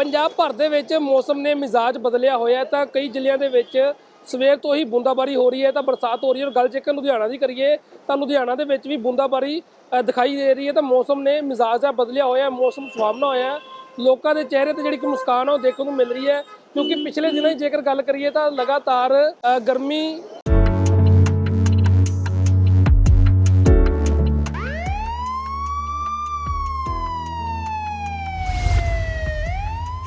ਪੰਜਾਬ ਭਰ ਦੇ ਵਿੱਚ ਮੌਸਮ ਨੇ ਮਿਜ਼ਾਜ ਬਦਲਿਆ ਹੋਇਆ ਤਾਂ ਕਈ ਜ਼ਿਲ੍ਹਿਆਂ ਦੇ ਵਿੱਚ ਸਵੇਰ ਤੋਂ ਹੀ ਬੂੰਦਾਬਾਰੀ ਹੋ ਰਹੀ ਹੈ, ਤਾਂ ਬਰਸਾਤ ਹੋ ਰਹੀ ਹੈ। ਔਰ ਗੱਲ ਜੇਕਰ ਲੁਧਿਆਣਾ ਦੀ ਕਰੀਏ, ਤਾਂ ਲੁਧਿਆਣਾ ਦੇ ਵਿੱਚ ਵੀ ਬੂੰਦਾਬਾਰੀ ਦਿਖਾਈ ਦੇ ਰਹੀ ਹੈ, ਤਾਂ ਮੌਸਮ ਨੇ ਮਿਜ਼ਾਜ ਆ ਬਦਲਿਆ ਹੋਇਆ ਹੈ, ਮੌਸਮ ਸੁਹਾਵਣਾ ਹੋਇਆ ਹੈ। ਲੋਕਾਂ ਦੇ ਚਿਹਰੇ ਤੇ ਜਿਹੜੀ ਕਿ ਮੁਸਕਾਨ ਆ, ਉਹ ਦੇਖਣ ਨੂੰ ਮਿਲ ਰਹੀ ਹੈ, ਕਿਉਂਕਿ ਪਿਛਲੇ ਦਿਨਾਂ ਦੀ ਜੇਕਰ ਗੱਲ ਕਰੀਏ, ਤਾਂ ਲਗਾਤਾਰ ਗਰਮੀ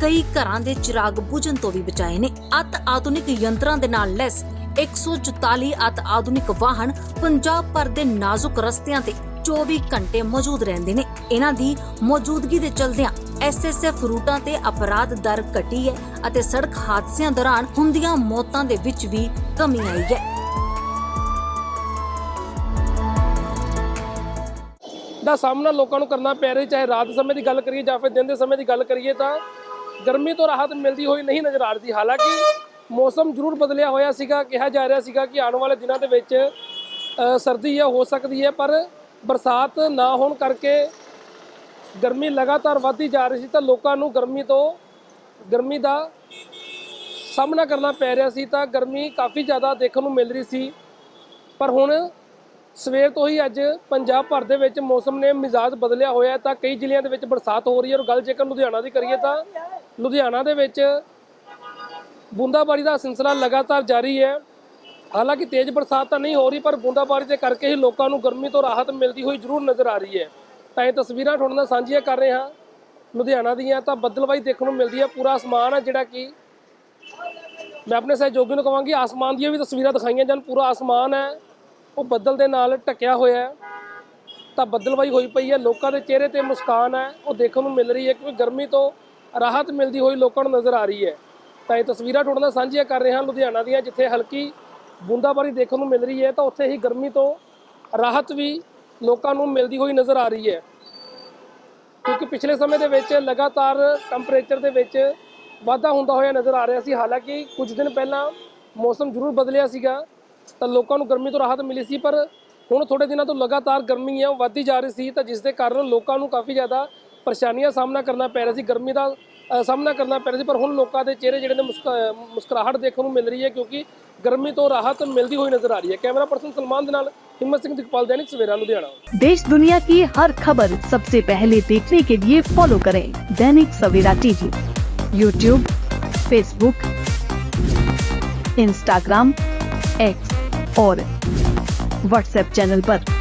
ਕਈ ਘਰਾਂ ਦੇ ਚਿਰਾਗ ਬੁਝਣ ਤੋਂ ਵੀ ਬਚਾਏ ਨੇ। ਅਤ ਆਧੁਨਿਕ ਯੰਤਰਾਂ ਦੇ ਨਾਲ ਲੈਸ 144 ਅਤ ਆਧੁਨਿਕ ਵਾਹਨ ਪੰਜਾਬ ਭਰ ਦੇ ਨਾਜ਼ੁਕ ਰਸਤਿਆਂ ਤੇ 24 ਘੰਟੇ ਮੌਜੂਦ ਰਹਿੰਦੇ ਨੇ। ਇਹਨਾਂ ਦੀ ਮੌਜੂਦਗੀ ਦੇ ਚਲਦਿਆਂ ਐਸਐਸਐਫ ਰੂਟਾਂ ਤੇ ਅਪਰਾਧ ਦਰ ਘਟੀ ਹੈ ਅਤੇ ਸੜਕ ਹਾਦਸਿਆਂ ਦੌਰਾਨ ਹੁੰਦੀਆਂ ਮੌਤਾਂ ਦੇ ਵਿੱਚ ਵੀ ਕਮੀ ਆਈ ਹੈ। ਦਾ ਸਾਹਮਣਾ ਲੋਕਾਂ ਨੂੰ ਕਰਨਾ ਪੈ ਰਿਹਾ, ਚਾਹੇ ਰਾਤ ਦੇ ਸਮੇਂ ਦੀ ਗੱਲ ਕਰੀਏ ਜਾਂ ਫਿਰ ਦਿਨ ਦੇ ਸਮੇਂ ਦੀ ਗੱਲ ਕਰੀਏ ਤਾਂ ਗਰਮੀ ਤੋਂ ਰਾਹਤ ਮਿਲਦੀ ਹੋਈ ਨਹੀਂ ਨਜ਼ਰ ਆ ਰਹੀ। ਹਾਲਾਂਕਿ ਮੌਸਮ ਜ਼ਰੂਰ ਬਦਲਿਆ ਹੋਇਆ ਸੀਗਾ, ਕਿਹਾ ਜਾ ਰਿਹਾ ਸੀਗਾ ਕਿ ਆਉਣ ਵਾਲੇ ਦਿਨਾਂ ਦੇ ਵਿੱਚ ਸਰਦੀ ਹੈ ਹੋ ਸਕਦੀ ਹੈ, ਪਰ ਬਰਸਾਤ ਨਾ ਹੋਣ ਕਰਕੇ ਗਰਮੀ ਲਗਾਤਾਰ ਵੱਧਦੀ ਜਾ ਰਹੀ ਸੀ ਤਾਂ ਲੋਕਾਂ ਨੂੰ ਗਰਮੀ ਤੋਂ, ਗਰਮੀ ਦਾ ਸਾਹਮਣਾ ਕਰਨਾ ਪੈ ਰਿਹਾ ਸੀ ਤਾਂ ਗਰਮੀ ਕਾਫੀ ਜ਼ਿਆਦਾ ਦੇਖਣ ਨੂੰ ਮਿਲ ਰਹੀ ਸੀ। ਪਰ ਹੁਣ ਸਵੇਰ ਤੋਂ ਹੀ ਅੱਜ ਪੰਜਾਬ ਭਰ ਦੇ ਵਿੱਚ ਮੌਸਮ ਨੇ ਮਿਜ਼ਾਜ ਬਦਲਿਆ ਹੋਇਆ ਤਾਂ ਕਈ ਜ਼ਿਲ੍ਹਿਆਂ ਦੇ ਵਿੱਚ ਬਰਸਾਤ ਹੋ ਰਹੀ ਹੈ ਔਰ ਗੱਲ ਜੇਕਰ ਲੁਧਿਆਣਾ ਦੀ ਕਰੀਏ ਤਾਂ ਲੁਧਿਆਣਾ ਦੇ ਵਿੱਚ ਬੂੰਦਾਬਾਰੀ ਦਾ ਸਿਲਸਿਲਾ ਲਗਾਤਾਰ ਜਾਰੀ ਹੈ। ਹਾਲਾਂਕਿ ਤੇਜ਼ ਬਰਸਾਤ ਤਾਂ ਨਹੀਂ ਹੋ ਰਹੀ, ਪਰ ਬੂੰਦਾਬਾਰੀ ਦੇ ਕਰਕੇ ਹੀ ਲੋਕਾਂ ਨੂੰ ਗਰਮੀ ਤੋਂ ਰਾਹਤ ਮਿਲਦੀ ਹੋਈ ਜ਼ਰੂਰ ਨਜ਼ਰ ਆ ਰਹੀ ਹੈ। ਤਾਂ ਇਹ ਤਸਵੀਰਾਂ ਤੁਹਾਡੇ ਨਾਲ ਸਾਂਝੀਆਂ ਕਰ ਰਹੇ ਹਾਂ। ਲੁਧਿਆਣਾ ਦੀਆਂ ਤਾਂ ਬੱਦਲਵਾਈ ਦੇਖਣ ਨੂੰ ਮਿਲਦੀ ਹੈ। ਪੂਰਾ ਆਸਮਾਨ ਹੈ ਜਿਹੜਾ ਕਿ ਮੈਂ ਆਪਣੇ ਸਹਿਯੋਗੀ ਨੂੰ ਕਹਾਂਗੀ, ਆਸਮਾਨ ਦੀਆਂ ਵੀ ਤਸਵੀਰਾਂ ਦਿਖਾਈਆਂ ਜਾਣ। ਪੂਰਾ ਆਸਮਾਨ ਹੈ। ਉਹ ਬੱਦਲ ਦੇ ਨਾਲ ਢੱਕਿਆ ਹੋਇਆ ਹੈ। ਤਾਂ ਬੱਦਲਵਾਈ ਹੋਈ ਪਈ ਹੈ। ਲੋਕਾਂ ਦੇ ਚਿਹਰੇ ਤੇ ਮੁਸਕਾਨ ਹੈ। ਉਹ ਦੇਖਣ ਨੂੰ ਮਿਲ ਰਹੀ ਹੈ ਕਿ ਗਰਮੀ ਤੋਂ ਰਾਹਤ ਮਿਲਦੀ ਹੋਈ ਲੋਕਾਂ ਨੂੰ ਨਜ਼ਰ ਆ ਰਹੀ ਹੈ। ਤਾਂ ਇਹ ਤਸਵੀਰਾਂ ਤੁਹਾਡੇ ਨਾਲ ਸਾਂਝੀਆਂ ਕਰ ਰਹੇ ਹਾਂ ਲੁਧਿਆਣਾ ਦੀਆਂ, ਜਿੱਥੇ ਹਲਕੀ ਬੂੰਦਾਬਾਰੀ ਦੇਖਣ ਨੂੰ ਮਿਲ ਰਹੀ ਹੈ। ਤਾਂ ਉੱਥੇ ਹੀ ਗਰਮੀ ਤੋਂ ਰਾਹਤ ਵੀ ਲੋਕਾਂ ਨੂੰ ਮਿਲਦੀ ਹੋਈ ਨਜ਼ਰ ਆ ਰਹੀ ਹੈ। ਕਿਉਂਕਿ ਪਿਛਲੇ ਸਮੇਂ ਦੇ ਵਿੱਚ ਲਗਾਤਾਰ ਟੈਂਪਰੇਚਰ ਦੇ ਵਿੱਚ ਵਾਧਾ ਹੁੰਦਾ ਹੋਇਆ ਨਜ਼ਰ ਆ ਰਿਹਾ ਸੀ। ਹਾਲਾਂਕਿ ਕੁਝ ਦਿਨ ਪਹਿਲਾਂ ਮੌਸਮ ਜ਼ਰੂਰ ਬਦਲਿਆ ਸੀਗਾ, ਤਾਂ ਲੋਕਾਂ ਨੂੰ ਗਰਮੀ ਤੋਂ ਰਾਹਤ ਮਿਲੀ ਸੀ। ਪਰ ਹੁਣ ਥੋੜੇ ਦਿਨਾਂ ਤੋਂ ਲਗਾਤਾਰ ਗਰਮੀ ਹੈ ਉਹ ਵੱਧਦੀ ਜਾ ਰਹੀ ਸੀ, ਤਾਂ ਜਿਸ ਦੇ ਕਾਰਨ ਲੋਕਾਂ ਨੂੰ ਕਾਫੀ ਜ਼ਿਆਦਾ ਪਰੇਸ਼ਾਨੀਆਂ ਦਾ ਸਾਹਮਣਾ ਕਰਨਾ ਪੈ ਰਿਹਾ ਸੀ ਗਰਮੀ ਦਾ ਅ, ਸਾਹਮਣਾ ਕਰਨਾ ਪੈ ਰਿਹਾ ਸੀ ਪਰ ਹੁਣ ਲੋਕਾਂ ਦੇ ਚਿਹਰੇ ਜਿਹੜੇ ਨੇ ਮੁਸਕਰਾ- ਮੁਸਕਰਾਹਟ ਦੇਖਣ ਨੂੰ ਮਿਲ ਰਹੀ ਹੈ ਕਿਉਂਕਿ ਗਰਮੀ ਤੋਂ ਰਾਹਤ ਮਿਲਦੀ ਹੋਈ ਨਜ਼ਰ ਆ ਰਹੀ ਹੈ ਕੈਮਰਾ ਪਰਸਨ ਸਲਮਾਨ ਦੇ ਨਾਲ ਹਿੰਮਤ ਸਿੰਘ ਦਿਕਪਾਲ दैनिक सवेरा लुधियाना देश दुनिया की हर खबर सबसे पहले देखने के लिए फॉलो करें Dainik Savera TV YouTube Facebook Instagram X और व्हाट्सएप चैनल पर।